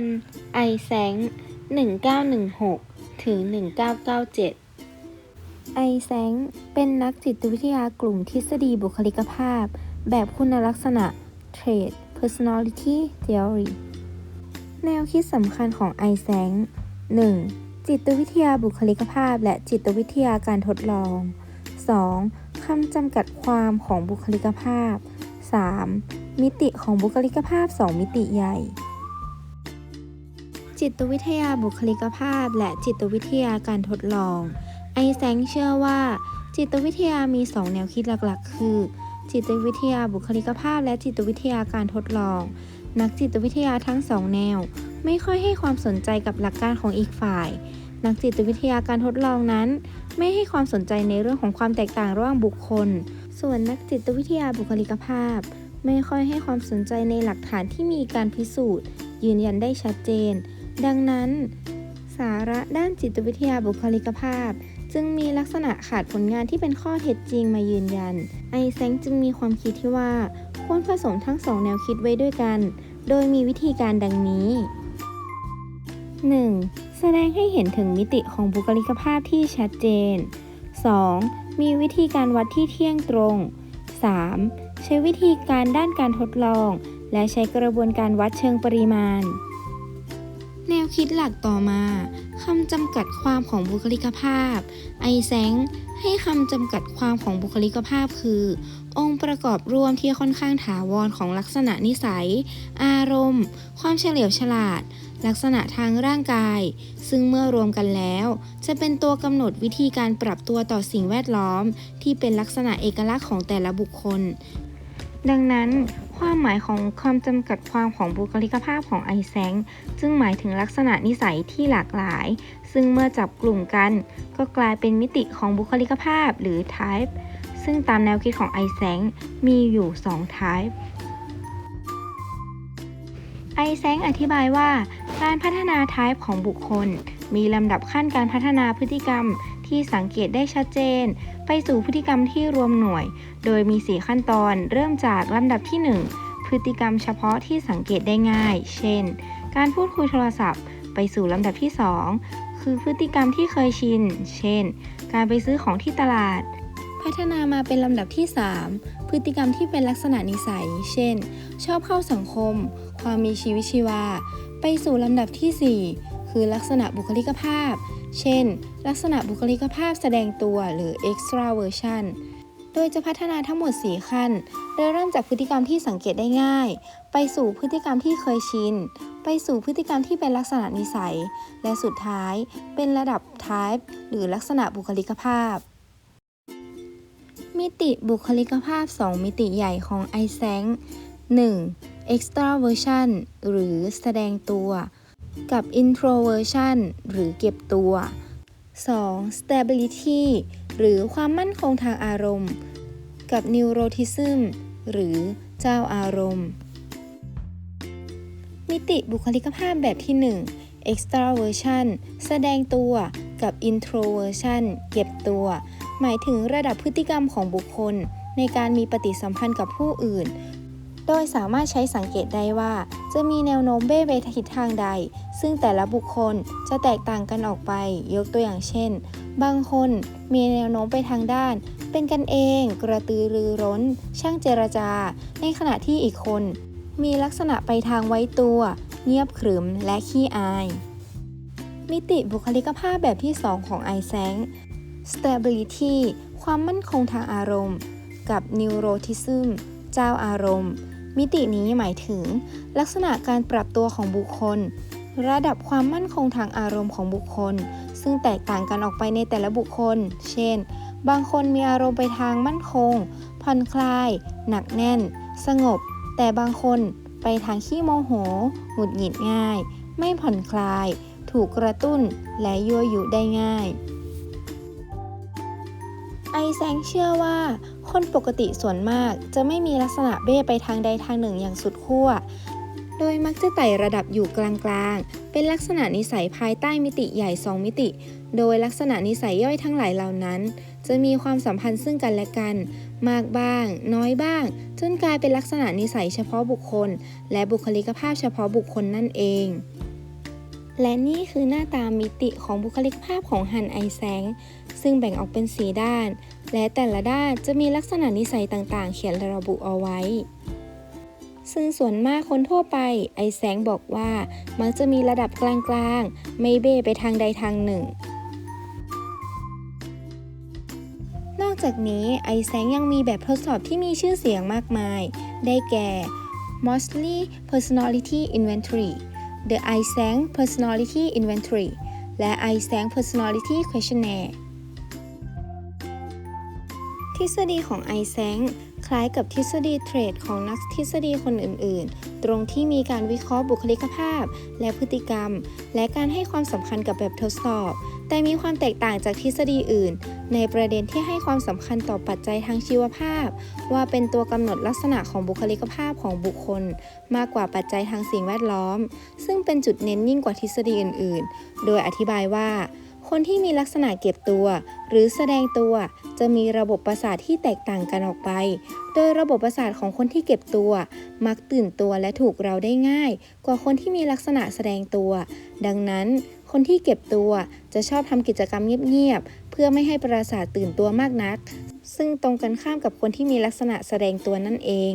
น ไอแซง1916 ถึง 1997 ไอแซงเป็นนักจิตวิทยากลุ่มทฤษฎีบุคลิกภาพ แบบคุณลักษณะ Trait Personality Theory แนวคิดสำคัญของไอแซง 1. จิตวิทยาบุคลิกภาพ และจิตวิทยาการทดลอง 2. คำจำกัดความของบุคลิกภาพ 3. มิติของบุคลิกภาพ 2 มิติใหญ่ จิตวิทยาบุคลิกภาพ และจิตวิทยาการทดลอง ไอแซงเชื่อว่า จิตวิทยามี 2 แนวคิดหลักๆ คือ จิตวิทยาบุคลิกภาพ และจิตวิทยาการทดลอง นักจิตวิทยาทั้งสองแนว ไม่ค่อยให้ความสนใจกับหลักการของอีกฝ่าย นักจิตวิทยาการทดลองนั้น ไม่ให้ความสนใจในเรื่องของความแตกต่างระหว่างบุคคล ส่วนนักจิตวิทยาบุคลิกภาพ ไม่ค่อยให้ความสนใจในหลักฐานที่มีการพิสูจน์ ยืนยันได้ชัดเจน ดังนั้น สาระด้านจิตวิทยาบุคลิกภาพ จึงมีลักษณะขาดผลงานที่เป็นข้อเท็จจริงมายืนยัน ไอแซงจึงมีความคิดที่ว่าควรผสมทั้งสองแนวคิดไว้ด้วยกัน โดยมีวิธีการดังนี้ 1. แสดงให้เห็นถึงมิติของบุคลิกภาพที่ชัดเจน 2. มีวิธีการวัดที่เที่ยงตรง 3. ใช้วิธีการด้านการทดลอง และใช้กระบวนการวัดเชิงปริมาณ คิดหลักต่อมาคำจำกัดความของบุคลิกภาพ ไอแซงให้คำจำกัดความของบุคลิกภาพคือ องค์ประกอบรวมที่ค่อนข้างถาวรของลักษณะนิสัย อารมณ์ ความเฉลียวฉลาด ลักษณะทางร่างกาย ซึ่งเมื่อรวมกันแล้ว จะเป็นตัวกำหนดวิธีการปรับตัวต่อสิ่งแวดล้อม ที่เป็นลักษณะเอกลักษณ์ของแต่ละบุคคล ดังนั้น ความหมายของความจำกัดความของบุคลิกภาพของไอแซงจึงหมายถึงลักษณะนิสัยที่หลากหลาย ซึ่งเมื่อจับกลุ่มกัน ก็กลายเป็นมิติของบุคลิกภาพหรือ type ซึ่งตามแนวคิดของไอแซงมีอยู่ 2 type ไอแซงอธิบายว่า การพัฒนา type ของบุคคล มีลำดับขั้นการพัฒนาพฤติกรรม ที่สังเกตได้ชัดเจน ไปสู่พฤติกรรมที่รวมหน่วย โดยมี 4 ขั้นตอน เริ่มจากลำดับที่ 1 พฤติกรรมเฉพาะที่สังเกตได้ง่าย เช่น การพูดคุยโทรศัพท์ ไปสู่ลำดับที่ 2 คือพฤติกรรมที่เคยชิน เช่น การไปซื้อของที่ตลาด พัฒนามาเป็นลำดับที่ 3 พฤติกรรมที่เป็นลักษณะนิสัย เช่น ชอบเข้าสังคม ความมีชีวิตชีวา ไปสู่ลำดับทีสี่4 คือลักษณะบุคลิกภาพ เช่น ลักษณะบุคลิกภาพแสดงตัวหรือ extraversion โดยจะพัฒนาทั้งหมด 4 ขั้น โดยเริ่มจากพฤติกรรมที่สังเกตได้ง่าย ไปสู่พฤติกรรมที่เคยชิน ไปสู่พฤติกรรมที่เป็นลักษณะนิสัย และสุดท้ายเป็นระดับ type หรือลักษณะบุคลิกภาพ มิติบุคลิกภาพ 2 มิติใหญ่ของไอแซง 1. extraversion หรือแสดงตัว กับ introversion หรือเก็บตัว 2. stability หรือความมั่นคงทางอารมณ์ กับ neuroticism หรือเจ้าอารมณ์ มิติบุคลิกภาพแบบที่ 1 extraversion แสดงตัวกับ introversion เก็บตัว หมายถึงระดับพฤติกรรมของบุคคล ในการมีปฏิสัมพันธ์กับผู้อื่น โดยสามารถใช้สังเกตได้ว่า จะมีแนวโน้มเบ้ไปทิศทางใด ซึ่งแต่ละบุคคลจะแตกต่างกันออกไป ยกตัวอย่างเช่น บางคนมีแนวโน้มไปทางด้าน เป็นกันเอง กระตือรือร้น ช่างเจรจา ในขณะที่อีกคน มีลักษณะไปทางไว้ตัว เงียบขรึมและขี้อาย มิติบุคลิกภาพแบบที่ 2 ของไอแซง stability ความมั่นคงทางอารมณ์ กับ neuroticism เจ้าอารมณ์ มิตินี้หมายถึง ลักษณะการปรับตัวของบุคคล ระดับความมั่นคงทางอารมณ์ของบุคคล ซึ่งแตกต่างกันออกไปในแต่ละบุคคล เช่น บางคนมีอารมณ์ไปทางมั่นคง ผ่อนคลาย หนักแน่น สงบ แต่บางคนไปทางขี้โมโห หงุดหงิดง่าย ไม่ผ่อนคลาย ถูกกระตุ้น และยั่วยุได้ง่าย ไอแซงเชื่อว่า คนปกติส่วนมากจะไม่มีลักษณะเบ้ไปทางใดทางหนึ่งอย่างสุดขั้ว โดยมักจะไต่ระดับอยู่กลางๆ เป็นลักษณะนิสัยภายใต้มิติใหญ่ 2 มิติ โดยลักษณะนิสัยย่อยทั้งหลายเหล่านั้น จะมีความสัมพันธ์ซึ่งกันและกัน มากบ้าง น้อยบ้าง จนกลายเป็นลักษณะนิสัยเฉพาะบุคคล และบุคลิกภาพเฉพาะบุคคลนั่นเองและนี่คือหน้าตามิติของบุคลิกภาพของฮันไอแซงซึ่งแบ่งออกเป็นสีด้าน และแต่ละด้านจะมีลักษณะนิสัยต่างๆ เขียนระบุเอาไว้ ซึ่งส่วนมากคนทั่วไป ไอแสงบอกว่า มักจะมีระดับกลางๆ ไม่เบ้ไปทางใดทางหนึ่ง นอกจากนี้ไอแสงยังมีแบบทดสอบที่มีชื่อเสียงมากมาย ได้แก่ Mosley Personality Inventory The i s a n g Personality Inventory และ i s a n g Personality Questionnaire ทฤษฎีของ i s a n g คล้ายกับทฤษฎีเทรดของนักทฤษฎีคนอื่น ๆ ตรงที่มีการวิเคราะห์บุคลิกภาพ และพฤติกรรม และการให้ความสำคัญกับแบบทดสอบ แต่มีความแตกต่างจากทฤษฎีอื่น ในประเด็นที่ให้ความสำคัญต่อปัจจัยทางชีวภาพ ว่าเป็นตัวกำหนดลักษณะของบุคลิกภาพของบุคคล มากกว่าปัจจัยทางสิ่งแวดล้อม ซึ่งเป็นจุดเน้นยิ่งกว่าทฤษฎีอื่น ๆ โดยอธิบายว่าคนที่มีลักษณะเก็บตัว หรือแสดงตัว จะมีระบบประสาทที่แตกต่างกันออกไป โดยระบบประสาทของคนที่เก็บตัว มักตื่นตัวและถูกเราได้ง่าย กว่าคนที่มีลักษณะแสดงตัว ดังนั้น คนที่เก็บตัวจะชอบทำกิจกรรมเงียบๆ เพื่อไม่ให้ประสาทตื่นตัวมากนัก ซึ่งตรงกันข้ามกับคนที่มีลักษณะแสดงตัวนั่นเอง